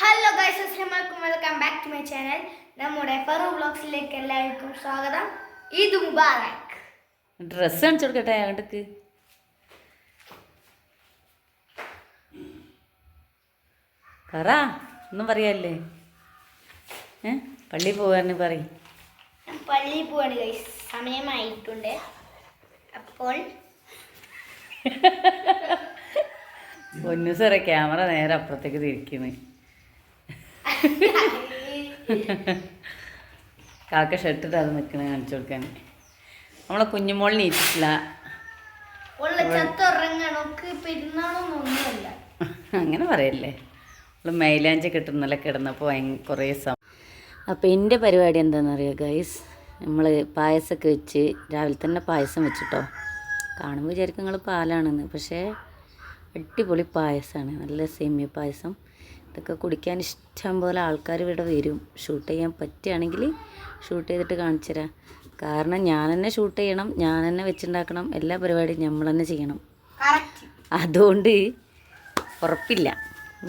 Hello guys അസ്സലാമലൈക്കും welcome back to my channel നമ്മുടെ ഫറു ബ്ലോഗ്സിലേക്ക് എല്ലാവർക്കും സ്വാഗതം. ഈദ് മുബാറക്. ഡ്രസ്സ് കാണിച്ചു കൊടുക്കട്ടെ അങ്ങോട്ടേക്ക്. പറ ഒന്നും പറയാല്ലേ ഏ പള്ളി പോകാന്ന് പറയും. പള്ളി പോവാണ് ഗൈസ് സമയമായിട്ടുണ്ട്. അപ്പോൾ പൊന്നു സാറേ ക്യാമറ നേരെ അപ്പുറത്തേക്ക് തിരിക്കുന്നു കാക്ക ഷർട്ടിട്ട് അത് നിൽക്കണ കാണിച്ചു കൊടുക്കാൻ. നമ്മളെ കുഞ്ഞുമോൾ നീറ്റിട്ടില്ല അങ്ങനെ പറയല്ലേ. നമ്മൾ മൈലാഞ്ചി കിട്ടുന്നല്ല കിടന്നപ്പോൾ കുറേ സമയം അപ്പോൾ എന്റെ പരിപാടി എന്താണെന്ന് അറിയുക ഗൈസ് നമ്മൾ പായസമൊക്കെ വെച്ച് രാവിലെ തന്നെ പായസം വെച്ചിട്ടോ. കാണുമ്പോൾ വിചാരിക്കും നിങ്ങൾ പാലാണെന്ന്. പക്ഷേ അടിപൊളി പായസമാണ് നല്ല സേമിയ പായസം. ഇതൊക്കെ കുടിക്കാൻ ഇഷ്ടം പോലെ ആൾക്കാർ ഇവിടെ വരും. ഷൂട്ട് ചെയ്യാൻ പറ്റുകയാണെങ്കിൽ ഷൂട്ട് ചെയ്തിട്ട് കാണിച്ചു തരാം. കാരണം ഞാൻ തന്നെ ഷൂട്ട് ചെയ്യണം ഞാൻ തന്നെ വെച്ചുണ്ടാക്കണം എല്ലാ പരിപാടിയും നമ്മൾ തന്നെ ചെയ്യണം. അതുകൊണ്ട് ഉറപ്പില്ല.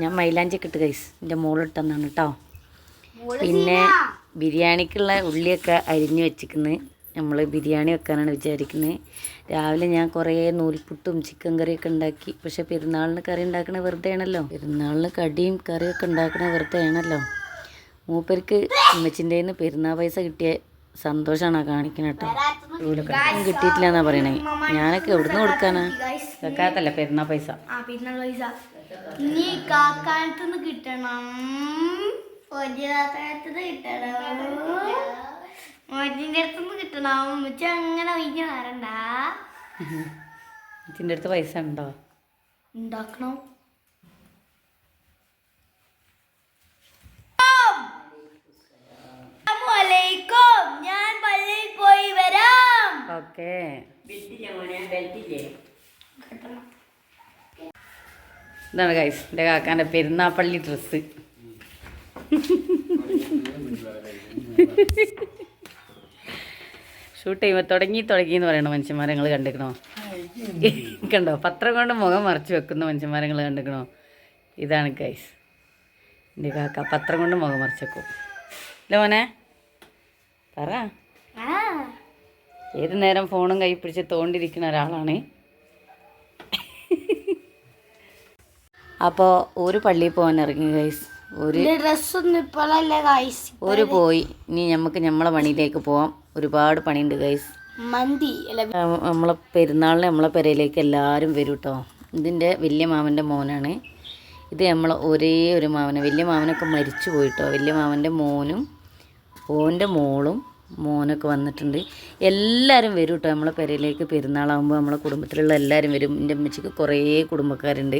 ഞാൻ മൈലാഞ്ചൊക്കെ ഇട്ട് കൈസ് എന്റെ മോളിട്ടെന്നാണ് കേട്ടോ പിന്നെ ബിരിയാണിക്കുള്ള ഉള്ളിയൊക്കെ അരിഞ്ഞു വെച്ചിരിക്കുന്നത് നമ്മൾ ബിരിയാണി വെക്കാനാണ് വിചാരിക്കുന്നത് രാവിലെ ഞാൻ കുറേ നൂൽപുട്ടും ചിക്കൻ കറിയൊക്കെ ഉണ്ടാക്കി. പക്ഷെ പെരുന്നാളിന് കറി ഉണ്ടാക്കണ വെറുതെ ആണല്ലോ പെരുന്നാളിന് കടിയും കറിയൊക്കെ ഉണ്ടാക്കണ വെറുതെ ആണല്ലോ മൂപ്പർക്ക് അമ്മച്ചിന്റെ നിന്ന് പെരുന്നാൾ പൈസ കിട്ടിയ സന്തോഷമാണ് കാണിക്കുന്നത് കേട്ടോ. ഒന്നും കിട്ടിയിട്ടില്ല എന്നാ പറയണേ. ഞാനൊക്കെ എവിടുന്ന് കൊടുക്കാനാ? വെക്കാത്തല്ല പെരുന്നാൾ പൈസ. പെരുന്നാൾ പൈസ. നീ കാക്കാനത്ത് നിന്ന് കിട്ടണം ഒരു കിട്ടണം. മോറ്റിന്റെ അടുത്ത് നിന്ന് കിട്ടണം അങ്ങനെ ഒഴിഞ്ഞ വരണ്ട ഇതിന്റെ അടുത്ത് പൈസ ഉണ്ടോ? ഉണ്ടാക്കണം. ഞാൻ പള്ളിയിൽ പോയി വരാം. ഓക്കെ. ഇതാണ് ഗൈസ് എന്റെ കാക്കാന്റെ പെരുന്നാപ്പള്ളി ഡ്രസ്സ് ഷൂട്ട് ചെയ്യുമ്പോൾ തുടങ്ങി തുടങ്ങി എന്ന് പറയണ മനുഷ്യന്മാരെ നിങ്ങൾ കണ്ടിക്കണോ കണ്ടോ? പത്രം കൊണ്ട് മുഖം മറച്ചു വെക്കുന്ന മനുഷ്യന്മാരെ നിങ്ങൾ കണ്ടിക്കണോ ഇതാണ് ഗൈസ് എന്റെ കാക്ക പത്രം കൊണ്ട് മുഖം മറച്ചു വെക്കും. ഇല്ല മോനെ? പറ. ഏത് നേരം ഫോണും കൈ പിടിച്ച് തോണ്ടിരിക്കുന്ന ഒരാളാണ്. അപ്പോൾ ഒരു പള്ളിയിൽ പോകാൻ ഇറങ്ങി ഗൈസ് ഒരു ഡ്രസ്സൊന്നും ഇപ്പോഴല്ലേ കായ്സ് ഒരു പോയി. ഇനി നമുക്ക് നമ്മളെ പണിയിലേക്ക് പോവാം. ഒരുപാട് പണിയുണ്ട് ഗൈസ് മന്തി നമ്മളെ പെരുന്നാളിന് നമ്മളെ പെരയിലേക്ക് എല്ലാവരും വരും കേട്ടോ ഇതിന്റെ വലിയ മാമന്റെ മോനാണ്. ഇത് നമ്മളെ ഒരേ ഒരു മാമന്. വലിയ മാമനൊക്കെ മരിച്ചു പോയിട്ടോ വലിയ മാമന്റെ മോനും ഓന്റെ മോളും മോനൊക്കെ വന്നിട്ടുണ്ട്. എല്ലാവരും വരും കേട്ടോ നമ്മളെ പെരയിലേക്ക് പെരുന്നാളാകുമ്പോൾ നമ്മളെ കുടുംബത്തിലുള്ള എല്ലാവരും വരും. എന്റെ അമ്മച്ചിക്ക് കുറേ കുടുംബക്കാരുണ്ട്.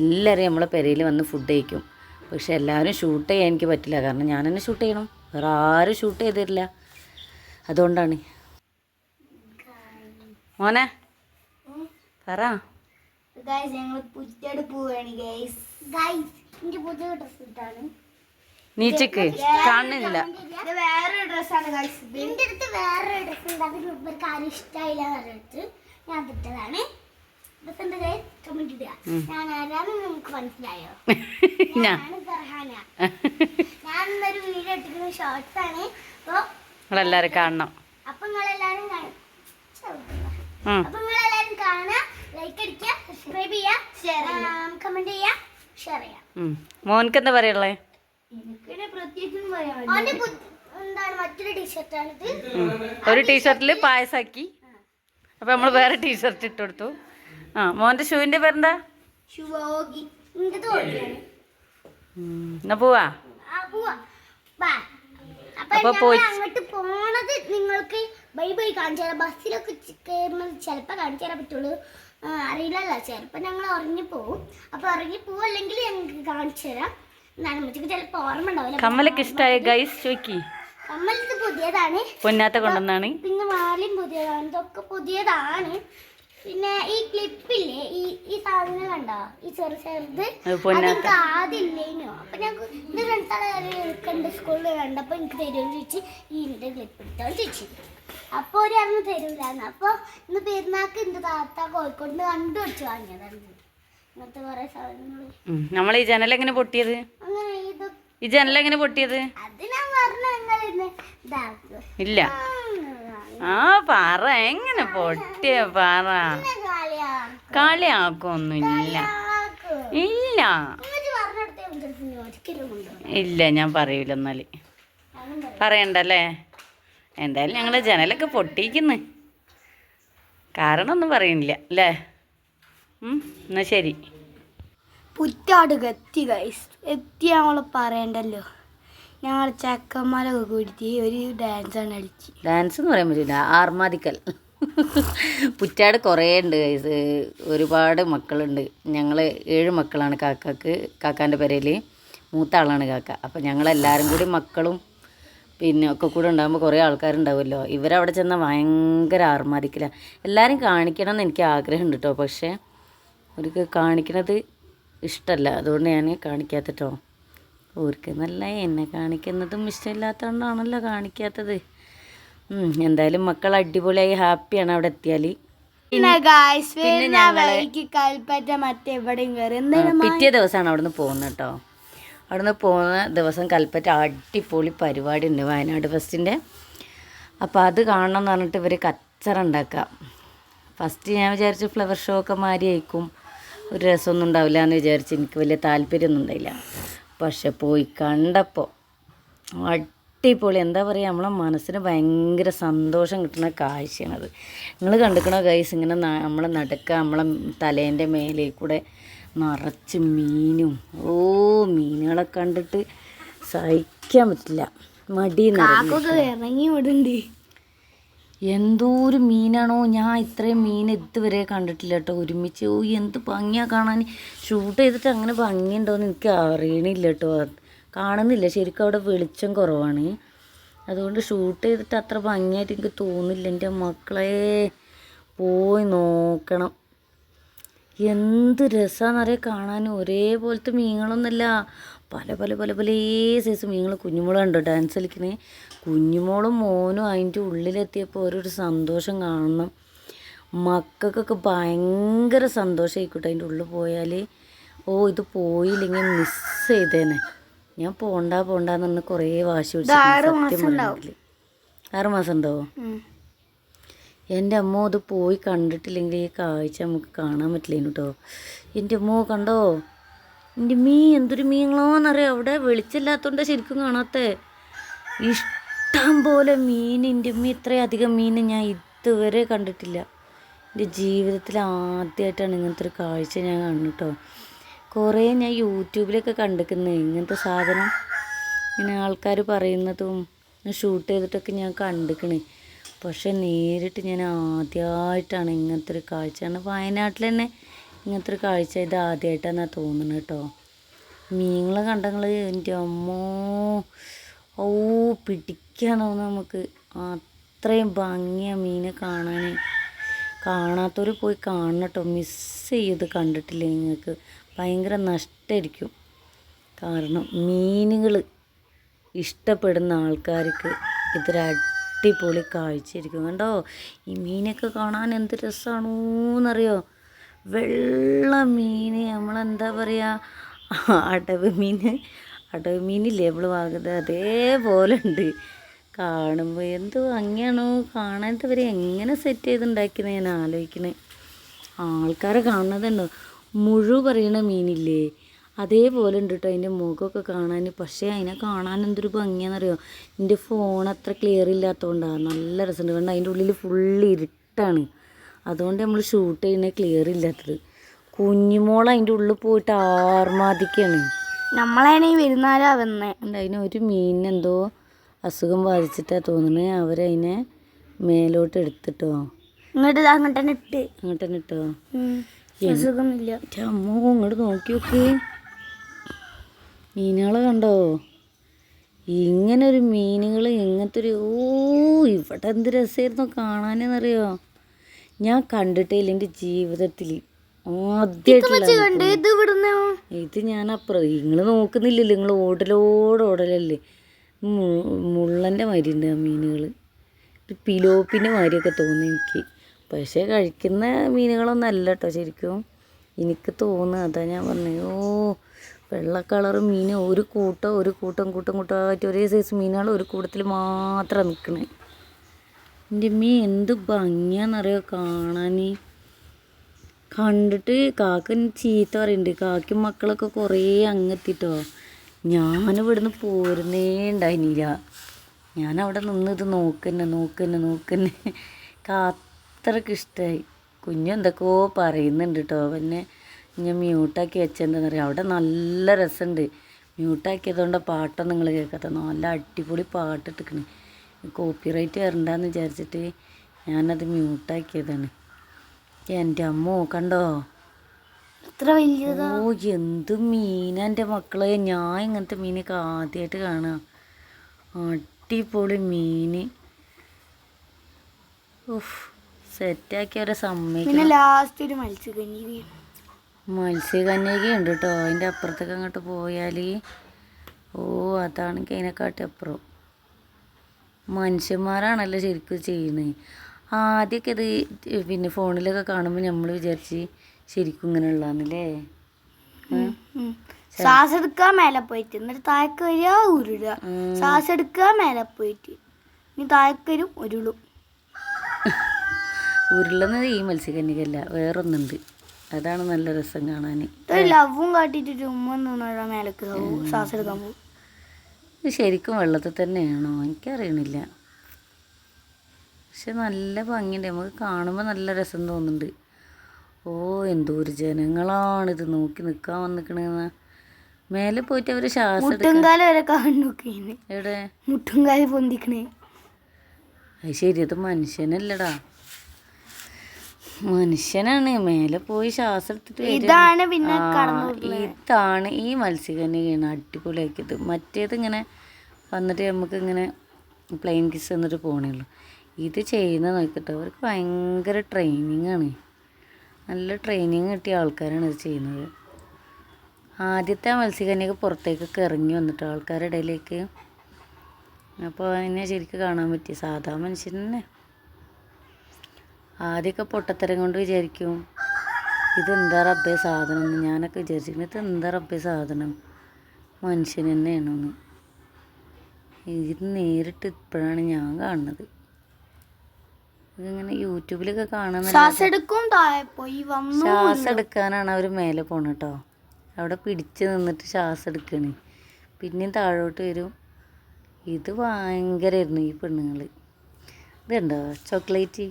എല്ലാവരും നമ്മളെ പെരയിൽ വന്ന് ഫുഡ് കഴിക്കും. പക്ഷെ എല്ലാവരും ഷൂട്ട് ചെയ്യാൻ എനിക്ക് പറ്റില്ല. കാരണം ഞാൻ തന്നെ ഷൂട്ട് ചെയ്യണം. വേറെ ആരും ഷൂട്ട് ചെയ്തിട്ടില്ല. അതുകൊണ്ടാണ്. മോനെ? പറ. നീച്ചക്ക് കാണുന്നില്ല. ഇത് വേറൊരു ഡ്രസ്സാണ് ഗൈസ് എന്റെ അടുത്ത് വേറെ ഡ്രസ് ഉണ്ട്. അത് ഇവർക്ക് ആരും ഇഷ്ടമായില്ല പറഞ്ഞിട്ട് ഞാൻ ഇട്ടതാണ് ഡ്രസ്സിന്റെ കമന്റ് ഇടുക. ഞാൻ ആരാന്ന് നിങ്ങൾക്ക് മനസ്സിലായോ? ഞാൻ ഞാനാണ് ഫർഹാന. ഞാൻ ഇന്നൊരു വീഡിയോ ഇട്ടിരിക്കുന്ന ഷോർട്സ് ആണ്. അപ്പൊ നിങ്ങളെല്ലാവരും കാണണം. അപ്പൊ നിങ്ങളെല്ലാരും കാണും. ഉം. അപ്പൊ നിങ്ങളെല്ലാരും കാണുക ലൈക്ക് അടിക്കുക സബ്സ്ക്രൈബ് ചെയ്യുക കമന്റ് ചെയ്യുക. ഷെയർ ചെയ്യുക ഉം. മോൻക്ക് എന്താ പറയുള്ളേ. ഒരു ടീഷർട്ടിൽ പായസാക്കി. അപ്പൊ നമ്മൾ വേറെ ടീഷർട്ട് ഇട്ട് കൊടുത്തു. ആ മോന്റെ ഷൂവിന്റെ പേരെന്താ. എന്നാ പോവാ. പോവാ. അപ്പൊ പോയി- അങ്ങോട്ട് പോണത് നിങ്ങൾക്ക് ബൈ ബൈ കാണിച്ചു തരാം. ബസ്സിലൊക്കെ കയറുന്നത് ചിലപ്പോൾ കാണിച്ചു തരാൻ പറ്റുള്ളൂ. അറിയില്ലല്ല ചിലപ്പോൾ ഞങ്ങൾ ഉറങ്ങി പോവും. അപ്പൊ ഉറങ്ങി പോവല്ലെങ്കിൽ ഞങ്ങൾക്ക് കാണിച്ചു തരാം. എന്നാണ് നമുക്ക് ചിലപ്പോൾ ഓർമ്മ ഉണ്ടാവില്ല. കമ്മലൊക്കെ ഇഷ്ടമായ ഗൈസ് കമ്മൽ പുതിയതാണ്. പൊന്നാത്ത കൊണ്ടുവന്നാണ്. പിന്നെ മാലിയും പുതിയതാണ്. ഇതൊക്കെ പുതിയതാണ്. പിന്നെ ഈ ക്ലിപ്പില്ലേ ഈ ഈ സാധനം കണ്ടോ? ഈ ചെറു ചെറുത്. അതെനിക്ക് ആദ്യം ഇല്ലേനോ അപ്പൊ ഞങ്ങൾക്ക് എന്റെ ഫ്രണ്ട്സാണ് എടുക്കണ്ട് സ്കൂളിൽ കണ്ടപ്പോ എനിക്ക് തരുമെന്ന് ചോദിച്ചു ഈ എന്റെ ക്ലിപ്പ് എടുത്തോ ചോദിച്ചു. അപ്പൊ ഒരു അറിഞ്ഞ് തരൂലെന്ന്. അപ്പൊ ഇന്ന് പെരുന്നാക്ക് എന്റെ താത്ത കോഴിക്കോട് കണ്ടു വെച്ച് വാങ്ങിയതാണ് ഇങ്ങനത്തെ കുറെ സാധനങ്ങൾ നമ്മൾ ഈ ജനലെങ്ങനെ പൊട്ടിയത്? അങ്ങനെ ഈ ജനൽ എങ്ങനെ പൊട്ടിയത്? അത് ഞാൻ പറഞ്ഞു നിങ്ങൾ ഇന്ന് ഇല്ല. ആ പാറ. എങ്ങനെ പൊട്ടിയ പാറ? കളിയാക്കൊന്നുമില്ല. ഇല്ല. ഇല്ല ഞാൻ പറയൂല എന്നാൽ. പറയണ്ടല്ലേ? എന്തായാലും ഞങ്ങളെ ജനലൊക്കെ പൊട്ടിക്കുന്നു കാരണമൊന്നും പറയുന്നില്ല അല്ലേ? എന്നാ ശരി. പുറ്റാട് എത്തി ഗൈസ് എത്തി പറയണ്ടല്ലോ. ഞങ്ങൾ ചെക്കന്മാരൊക്കെ കൂടിയിട്ട് ഒരു ഡാൻസ് ആണ് കളിച്ച്. ഡാൻസ് എന്ന് പറയാൻ പറ്റില്ല ആർമാദിക്കൽ. പുറ്റാട് കുറേ ഉണ്ട് ഗൈസ് ഒരുപാട് മക്കളുണ്ട്. ഞങ്ങൾ ഏഴ് മക്കളാണ് കാക്കക്ക്. കാക്കാന്റെ പേരയിൽ മൂത്ത ആളാണ് കാക്ക. അപ്പം ഞങ്ങളെല്ലാവരും കൂടി മക്കളും പിന്നെ ഒക്കെ കൂടെ ഉണ്ടാകുമ്പോൾ കുറേ ആൾക്കാരുണ്ടാവുമല്ലോ. ഇവരവിടെ ചെന്നാൽ ഭയങ്കര ആർമാദിക്കലാണ് എല്ലാവരും കാണിക്കണം എന്ന് എനിക്ക് ആഗ്രഹമുണ്ട് കേട്ടോ പക്ഷേ അവർക്ക് കാണിക്കണത് ഇഷ്ടമല്ല അതുകൊണ്ട് ഞാൻ കാണിക്കാത്തട്ടോ ഓർക്ക് നല്ല എന്നെ കാണിക്കുന്നതും ഇഷ്ടമില്ലാത്തതുകൊണ്ടാണല്ലോ കാണിക്കാത്തത്. എന്തായാലും മക്കൾ അടിപൊളിയായി ഹാപ്പിയാണ് അവിടെ എത്തിയാൽ കൽപ്പറ്റ മറ്റെവിടെയും കയറി പിറ്റേ ദിവസമാണ് അവിടുന്ന് പോകുന്നത് കേട്ടോ. അവിടുന്ന് പോകുന്ന ദിവസം കൽപ്പറ്റ അടിപൊളി പരിപാടി ഉണ്ട് വയനാട് ഫെസ്റ്റിന്റെ. അപ്പോൾ അത് കാണണം എന്ന് പറഞ്ഞിട്ട് ഇവർ കച്ചറ ഉണ്ടാക്കുക. ഫസ്റ്റ് ഞാൻ വിചാരിച്ചു ഫ്ലവർ ഷോ ഒക്കെ അയക്കും ഒരു രസമൊന്നും ഉണ്ടാവില്ല എന്ന് വിചാരിച്ച് എനിക്ക് വലിയ താല്പര്യമൊന്നും ഉണ്ടായില്ല. പക്ഷെ പോയി കണ്ടപ്പോൾ അടിപൊളി. എന്താ പറയുക നമ്മളെ മനസ്സിന് ഭയങ്കര സന്തോഷം കിട്ടുന്ന കാഴ്ചയാണത്. നിങ്ങൾ കണ്ടിക്കണോ ഗൈസ് ഇങ്ങനെ നമ്മളെ നടക്ക നമ്മളെ തലേന്റെ മേലെ കൂടെ നിറച്ച് മീനും. ഓ മീനുകളെ കണ്ടിട്ട് സഹിക്കാൻ പറ്റില്ല. മടി ഇറങ്ങി വിടുന്നുണ്ട് എന്തോരു മീനാണോ? ഞാൻ ഇത്രയും മീൻ ഇതുവരെ കണ്ടിട്ടില്ല കേട്ടോ. ഒരുമിച്ച് ഓ എന്ത് ഭംഗിയാണ് കാണാൻ. ഷൂട്ട് ചെയ്തിട്ട് അങ്ങനെ ഭംഗിയുണ്ടോയെന്ന് എനിക്ക് അറിയണില്ല കേട്ടോ. കാണുന്നില്ല. ശരിക്കും അവിടെ വെളിച്ചം കുറവാണ്. അതുകൊണ്ട് ഷൂട്ട് ചെയ്തിട്ട് അത്ര ഭംഗിയായിട്ട് എനിക്ക് തോന്നില്ല എന്റെ മക്കളെ പോയി നോക്കണം. എന്ത് രസമാണെന്നറിയാം കാണാൻ ഒരേപോലത്തെ മീനുകളൊന്നുമല്ല. പല പല പല പല സൈസ് മീനുകൾ കുഞ്ഞുമോളുണ്ട് ഡാൻസ് കളിക്കണേ? കുഞ്ഞുമോളും മോനും അതിന്റെ ഉള്ളിലെത്തിയപ്പോൾ ഓരോരു സന്തോഷം കാണണം. മക്കൾക്കൊക്കെ ഭയങ്കര സന്തോഷമായിക്കോട്ടെ അതിന്റെ ഉള്ളിൽ പോയാൽ ഓ ഇത് പോയില്ലെങ്കിൽ മിസ് ചെയ്തേനെ. ഞാൻ പോണ്ട പോണ്ടെന്ന് പറഞ്ഞ് കുറേ വാശി പിടിച്ചു ആറ് മാസം ഉണ്ടോ എന്റെ അമ്മ അത് പോയി കണ്ടിട്ടില്ലെങ്കിൽ ഈ കാഴ്ച നമുക്ക് കാണാൻ പറ്റില്ല കേട്ടോ എന്റെ അമ്മ കണ്ടോ? എന്റെ മീ എന്തൊരു മീങ്ങളോന്നറിയാം അവിടെ വെളിച്ചമില്ലാത്തതുകൊണ്ട് ശരിക്കും കാണാത്തേ. ഇഷ്ടം പോലെ മീൻ എന്റെ അമ്മ ഇത്രയധികം മീൻ ഞാൻ ഇതുവരെ കണ്ടിട്ടില്ല. എന്റെ ജീവിതത്തിൽ ആദ്യമായിട്ടാണ് ഇങ്ങനത്തെ ഒരു കാഴ്ച ഞാൻ കണ്ടിട്ടോ. കുറേ ഞാൻ യൂട്യൂബിലൊക്കെ കണ്ടിരിക്കുന്നത് ഇങ്ങനത്തെ സാധനം ഇങ്ങനെ ആൾക്കാർ പറയുന്നതും ഷൂട്ട് ചെയ്തിട്ടൊക്കെ ഞാൻ കണ്ടിരിക്കണേ പക്ഷെ നേരിട്ട് ഞാൻ ആദ്യമായിട്ടാണ് ഇങ്ങനത്തെ ഒരു കാഴ്ച കാരണം വയനാട്ടിൽ തന്നെ ഇങ്ങനത്തെ ഒരു കാഴ്ച ഇത് ആദ്യമായിട്ടാണ് തോന്നുന്നത് കേട്ടോ. മീനുകളെ കണ്ടങ്ങൾ എന്റെ അമ്മോ ഓ പിടിക്കാൻ നമുക്ക്. അത്രയും ഭംഗിയാണ് മീനെ കാണാൻ കാണാത്തവർ പോയി കാണണം കേട്ടോ. മിസ് ചെയ്ത് കണ്ടിട്ടില്ല നിങ്ങൾക്ക്? ഭയങ്കര നഷ്ടമായിരിക്കും കാരണം മീനുകൾ ഇഷ്ടപ്പെടുന്ന ആൾക്കാർക്ക് ഇതൊരു അടിപൊളി കാഴ്ചയായിരിക്കും. കണ്ടോ? ഈ മീനൊക്കെ കാണാൻ എന്ത് രസമാണോന്നറിയോ വെള്ള മീൻ നമ്മളെന്താ പറയുക അടവ് മീൻ അടവ് മീനില്ലേ നമ്മൾ വാങ്ങുന്നത്? അതേപോലെ ഉണ്ട് കാണുമ്പോൾ എന്തോ അങ്ങനെയാണോ? കാണാത്തവർ എങ്ങനെ സെറ്റ് ചെയ്തുണ്ടാക്കിയത് ഞാൻ ആലോചിക്കുന്നത് ആൾക്കാരെ കാണുന്നതുണ്ടോ മുഴു പറയണ മീനില്ലേ? അതേപോലെ ഉണ്ട് കേട്ടോ അതിന്റെ മുഖമൊക്കെ കാണാൻ പക്ഷേ അതിനെ കാണാൻ എന്തൊരു ഭംഗിയാണെന്നറിയോ? എന്റെ ഫോൺ അത്ര ക്ലിയർ ഇല്ലാത്തതുകൊണ്ടാണ് നല്ല രസമുണ്ട്. കാരണം അതിന്റെ ഉള്ളിൽ ഫുള്ള് ഇരുട്ടാണ്. അതുകൊണ്ട് നമ്മൾ ഷൂട്ട് ചെയ്യുന്നത് ക്ലിയർ ഇല്ലാത്തത്. കുഞ്ഞുമോൾ അതിന്റെ ഉള്ളിൽ പോയിട്ട് ആർമാദിക്കാണ്. നമ്മളതിനെ വരുന്നാലാ വന്നേ. അതിന് ഒരു മീനിനെന്തോ അസുഖം ബാധിച്ചിട്ടാണ് തോന്നുന്നത് അവരതിനെ മേലോട്ട് എടുത്തിട്ടോ. ഇങ്ങോട്ട് അങ്ങോട്ട് തന്നെ ഇട്ട്. അങ്ങോട്ട് തന്നെ ഇട്ടോ. അസുഖമില്ല. അമ്മോ ഇങ്ങോട്ട് നോക്കി നോക്ക്. മീനുകളെ കണ്ടോ? ഇങ്ങനൊരു മീനുകൾ ഇങ്ങനത്തെ ഒരു ഓ ഇവിടെ എന്ത് രസമായിരുന്നു കാണാനെന്നറിയോ? ഞാൻ കണ്ടിട്ടില്ല എന്റെ ജീവിതത്തിൽ ആദ്യമായിട്ടുള്ള ഇത് ഞാൻ അപ്പുറം നിങ്ങൾ നോക്കുന്നില്ലല്ലോ നിങ്ങൾ ഓടലോട് ഓടലല്ലേ. മുള്ളന്റെ മാതിരി ഉണ്ട് ആ മീനുകൾ പിലോപ്പിന്റെ മാതിരിയൊക്കെ തോന്നി എനിക്ക്. പക്ഷേ കഴിക്കുന്ന മീനുകളൊന്നും അല്ല കേട്ടോ ശരിക്കും. എനിക്ക് തോന്നുക അതാ ഞാൻ പറഞ്ഞത് ഓ വെള്ള കളർ മീൻ ഒരു കൂട്ടം ഒരു കൂട്ടം കൂട്ടം കൂട്ടമായിട്ട് ഒരേ സൈസ് മീനുകൾ ഒരു കൂട്ടത്തിൽ മാത്രം നിൽക്കണേ എന്റെ മീൻ എന്ത് ഭംഗിയാണെന്നറിയോ കാണാൻ കണ്ടിട്ട് കാക്ക ചീത്ത പറയുന്നുണ്ട് കാക്കും മക്കളൊക്കെ കുറേ അങ്ങെത്തിട്ടോ. ഞാൻ ഇവിടുന്ന് പോരുന്നേ ഉണ്ടായിരുന്നില്ല ഞാൻ അവിടെ ഇത് നോക്കന്നെ നോക്കന്നെ നോക്കന്നെ. കാത്രക്ക് ഇഷ്ടമായി കുഞ്ഞു എന്തൊക്കെയോ പറയുന്നുണ്ട് കേട്ടോ പിന്നെ ഞാൻ മ്യൂട്ടാക്കി വെച്ചെന്താണെന്ന് അറിയാം അവിടെ നല്ല രസമുണ്ട് മ്യൂട്ടാക്കിയതുകൊണ്ട് പാട്ടൊന്നും നിങ്ങൾ കേൾക്കാത്ത നല്ല അടിപൊളി പാട്ടിട്ടിക്കണ്. കോപ്പി റൈറ്റ് വരണ്ടെന്ന് വിചാരിച്ചിട്ട് ഞാനത് മ്യൂട്ടാക്കിയതാണ്. എന്റെ അമ്മോ കണ്ടോ? എത്ര വലിയതാ? ഓ എന്ത് മീനാ എന്റെ മക്കളെ. ഞാൻ ഇങ്ങനത്തെ മീനൊക്കെ ആദ്യമായിട്ട് കാണാം. അടിപൊളി മീന്. ഉഫ് സെറ്റാക്കി അവരെ സമ്മതിക്കും ലാസ്റ്റ് ഒരു മത്സ്യകന്യക മത്സ്യകന്യക ഉണ്ട് കേട്ടോ അതിന്റെ അപ്പുറത്തൊക്കെ അങ്ങോട്ട് പോയാൽ ഓ അതാണെങ്കിൽ അതിനെക്കാട്ടി അപ്പുറം. മനുഷ്യന്മാരാണല്ലോ ശരിക്കും ചെയ്യുന്നത്. ആദ്യമൊക്കെ ഇത് പിന്നെ ഫോണിലൊക്കെ കാണുമ്പോൾ നമ്മൾ വിചാരിച്ച് ശരിക്കും ഇങ്ങനെ ഉള്ളതാണല്ലേ ശ്വാസം എടുക്കാൻ മേലെ പോയിട്ട് എന്നിട്ട് താഴേക്ക് വരിക ഉരുളുക ശ്വാസം എടുക്കുക മേലെ പോയിട്ട് ഇനി താഴേക്ക് വരും ഉരുളും. ഉരുളുന്നത് ഈ മത്സ്യകന്യകല്ല വേറൊന്നുണ്ട്. അതാണ് നല്ല രസം കാണാൻ ലവും കാട്ടിട്ട് ചുമ്മാ നിന്നുള്ള മേലേക്ക് ശ്വാസം എടുക്കാൻ പോകും. ഇത് ശരിക്കും വെള്ളത്തിൽ തന്നെയാണോ? എനിക്കറിയണില്ല. പക്ഷെ നല്ല ഭംഗിയുണ്ട്. നമുക്ക് കാണുമ്പോൾ നല്ല രസം തോന്നുന്നുണ്ട്. ഓ എന്തോരു ജനങ്ങളാണിത് നോക്കി നിൽക്കാൻ വന്നിക്കണെന്ന്. മേലെ പോയിട്ട് അവർ ശ്വാസം മുട്ടുംകാലം വരെ കാണുന്നു എവിടെ? മുട്ടുംകാൽ പൊന്തിക്കണേ. അത് ശരി അത് മനുഷ്യനല്ലടാ. മനുഷ്യനാണ്. മേലെ പോയി ശ്വാസം എടുത്തിട്ട്. ഇതാണ് പിന്നെ ഇതാണ് ഈ മത്സ്യകന്യകയാണ് അടിപൊളിയാക്കിയത്. മറ്റേത് ഇങ്ങനെ വന്നിട്ട് നമുക്ക് ഇങ്ങനെ പ്ലെയിൻ കിസ് എന്നിട്ട് പോകണുള്ളൂ ഇത് ചെയ്യുന്ന നോക്കിയിട്ട് അവർക്ക് ഭയങ്കര ട്രെയിനിങ് ആണ്. നല്ല ട്രെയിനിങ് കിട്ടിയ ആൾക്കാരാണ് ഇത് ചെയ്യുന്നത്. ആദ്യത്തെ മത്സ്യകന്യൊക്കെ മത്സ്യകന്യക പുറത്തേക്കൊക്കെ ഇറങ്ങി വന്നിട്ട് ആൾക്കാരുടെ ഇടയിലേക്ക്. അപ്പോൾ അതിനെ ശരിക്കും കാണാൻ പറ്റി. സാധാ മനുഷ്യൻ തന്നെ. ആദ്യമൊക്കെ പൊട്ടത്തരം കൊണ്ട് വിചാരിക്കും. ഇതെന്താ റബ്ബേ സാധനം എന്ന് ഞാനൊക്കെ വിചാരിച്ചിരുന്നു ഇത് എന്താ റബ്ബേ സാധനം? മനുഷ്യൻ തന്നെയാണെന്ന്. ഇത് നേരിട്ട് ഇപ്പോഴാണ് ഞാൻ കാണുന്നത്. ഇതിങ്ങനെ യൂട്യൂബിലൊക്കെ കാണുന്ന ശ്വാസം എടുക്കാനാണ് അവർ മേലെ പോണ കേട്ടോ അവിടെ പിടിച്ച് നിന്നിട്ട് ശ്വാസം എടുക്കണ്. പിന്നെയും താഴോട്ട് വരും. ഇത് ഭയങ്കരമായിരുന്നു ഈ പെണ്ണുങ്ങൾ ഇതുണ്ടോ ചോക്ലേറ്റ്?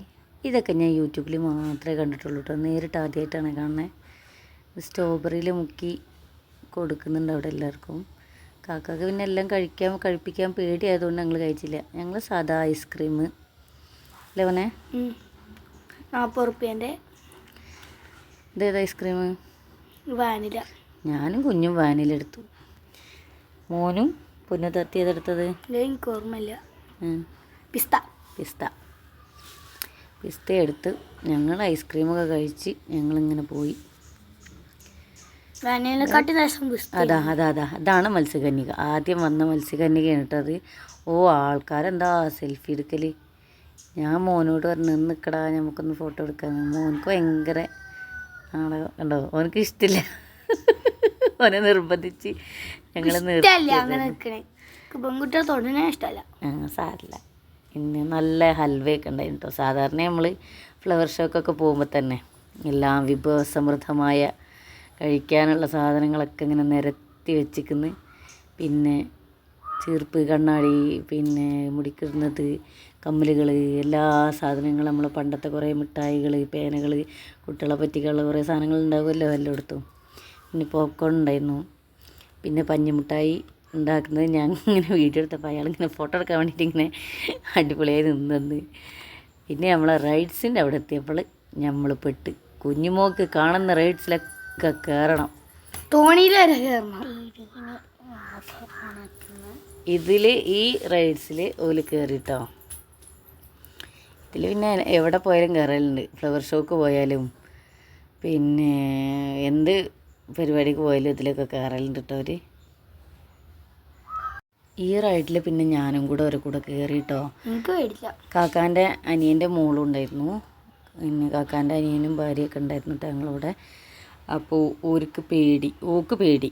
ഇതൊക്കെ ഞാൻ യൂട്യൂബിൽ മാത്രമേ കണ്ടിട്ടുള്ളൂ കേട്ടോ നേരിട്ട് ആദ്യമായിട്ടാണ് കാണുന്നത് സ്ട്രോബെറിയിൽ മുക്കി കൊടുക്കുന്നുണ്ട് അവിടെ എല്ലാവർക്കും. കാക്കാക്ക് പിന്നെ എല്ലാം കഴിക്കാൻ കഴിപ്പിക്കാൻ പേടിയായതുകൊണ്ട് ഞങ്ങൾ കഴിച്ചില്ല. ഞങ്ങൾ സാധാ ഐസ്ക്രീം അല്ലേ പോനെ നാൽപ്പത് റുപ്യേന്റെ ഇതേത് ഐസ്ക്രീം വാനില. ഞാനും കുഞ്ഞും വാനില എടുത്തു. മോനും ഇത് എനിക്ക് ഓർമ്മയില്ല. പിസ്ത. പിസ്ത. പിസ്ത എടുത്ത് ഞങ്ങൾ ഐസ്ക്രീമൊക്കെ കഴിച്ച് ഞങ്ങളിങ്ങനെ പോയി. അതാ അതാ അതാ. അതാണ് മത്സ്യകന്യക. ആദ്യം വന്ന മത്സ്യകന്യകയാണ് കേട്ടത് ഓ ആൾക്കാരെന്താ സെൽഫി എടുക്കൽ ഞാൻ മോനോട് പറഞ്ഞു നിൽക്കടാ നമുക്കൊന്ന് ഫോട്ടോ എടുക്കാൻ. മോനക്ക് ഭയങ്കര ആണോ കണ്ടോ? ഓനക്ക് ഇഷ്ടമില്ല ഓനെ നിർബന്ധിച്ച് ഞങ്ങൾ നിർത്തി പെൺകുട്ടികളെ തൊടണേ ഇഷ്ടമല്ല സാരില്ല. ഇന്ന് നല്ല ഹൽവയൊക്കെ ഉണ്ടായിരുന്നു കേട്ടോ സാധാരണ നമ്മൾ ഫ്ലവർ ഷോക്കൊക്കെ പോകുമ്പോൾ തന്നെ എല്ലാം വിഭവസമൃദ്ധമായ കഴിക്കാനുള്ള സാധനങ്ങളൊക്കെ ഇങ്ങനെ നിരത്തി വെച്ചിരിക്കുന്നു. പിന്നെ ചീർപ്പ് കണ്ണാടി പിന്നെ മുടിക്കിടുന്നത് കമ്മലുകൾ എല്ലാ സാധനങ്ങളും നമ്മൾ പണ്ടത്തെ കുറേ മിഠായികൾ പേനകൾ കുട്ടികളെ പറ്റിക്കുള്ള കുറേ സാധനങ്ങൾ ഉണ്ടാവുമല്ലോ എല്ലായിടത്തും. പിന്നെ പോപ്കോൺ ഉണ്ടായിരുന്നു. പിന്നെ പഞ്ഞിമിഠായി ഉണ്ടാക്കുന്നത് ഞാൻ ഇങ്ങനെ വീഡിയോ എടുത്തപ്പോൾ അയാളിങ്ങനെ ഫോട്ടോ എടുക്കാൻ വേണ്ടിയിട്ട് ഇങ്ങനെ അടിപൊളിയായി നിന്നത്. പിന്നെ നമ്മളെ റൈഡ്സിന്റെ അവിടെ എത്തിയപ്പോൾ നമ്മൾ പെട്ട്. കുഞ്ഞുമോക്ക് കാണുന്ന റൈഡ്സിലൊക്കെ കയറണം. തോണിയിൽ വരെ കയറണം? ഇതിൽ ഈ റൈഡ്സിൽ ഓൽ കയറിട്ടോ. ഇതിൽ പിന്നെ എവിടെ പോയാലും കയറലുണ്ട്. ഫ്ലവർ ഷോക്ക് പോയാലും. പിന്നെ എന്ത് പരിപാടിക്ക് പോയാലും ഇതിലൊക്കെ കയറലുണ്ട് കേട്ടോ അവർ ഈ റൈഡിൽ പിന്നെ ഞാനും കൂടെ ഒരു കൂടെ പേടില്ല. കാക്കാന്റെ അനിയന്റെ മോളും ഉണ്ടായിരുന്നു. പിന്നെ കാക്കാന്റെ അനിയനും ഭാര്യയൊക്കെ ഉണ്ടായിരുന്നു കേട്ടോ ഞങ്ങളിവിടെ. അപ്പോൾ ഓർക്ക് പേടി ഓക്ക് പേടി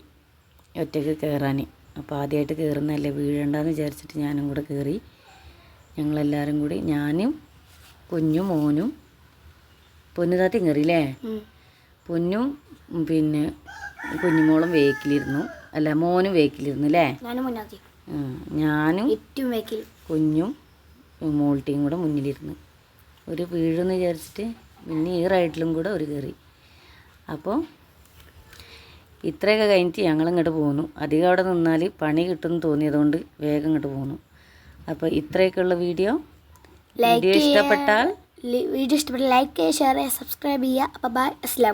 ഒറ്റയ്ക്ക് കയറാൻ അപ്പോൾ ആദ്യമായിട്ട് കയറുന്നതല്ലേ വീഴണ്ടെന്ന് വിചാരിച്ചിട്ട് ഞാനും കൂടെ കയറി ഞങ്ങളെല്ലാവരും കൂടി ഞാനും കുഞ്ഞും മോനും പൊന്നു പൊന്നുതാത്തിയും കയറിയില്ലേ പൊന്നും പിന്നെ കുഞ്ഞുമോളും വേക്കിലിരുന്നു അല്ല മോനും വേക്കിലിരുന്നു അല്ലേ ഞാനും ഏറ്റവും വേക്കിൽ കുഞ്ഞും മോൾട്ടിയും കൂടെ മുന്നിലിരുന്ന്. ഒരു വീഴെന്ന് വിചാരിച്ചിട്ട് പിന്നെ ഈ റൈഡിലും കൂടെ ഒരു കയറി. അപ്പോൾ ഇത്രയൊക്കെ കഴിഞ്ഞിട്ട് ഞങ്ങൾ ഇങ്ങോട്ട് പോന്നു. അധികം അവിടെ നിന്നാൽ പണി കിട്ടുമെന്ന് തോന്നിയതുകൊണ്ട് വേഗം ഇങ്ങോട്ട് പോന്നു. അപ്പോൾ ഇത്രയൊക്കെയുള്ള വീഡിയോ. വീഡിയോ ഇഷ്ടപ്പെട്ടാൽ വീഡിയോ ഇഷ്ടപ്പെട്ട ലൈക്ക് ചെയ്യുക ഷെയർ ചെയ്യുക സബ്സ്ക്രൈബ് ചെയ്യുക. അപ്പോൾ ബൈ അസ്ലാം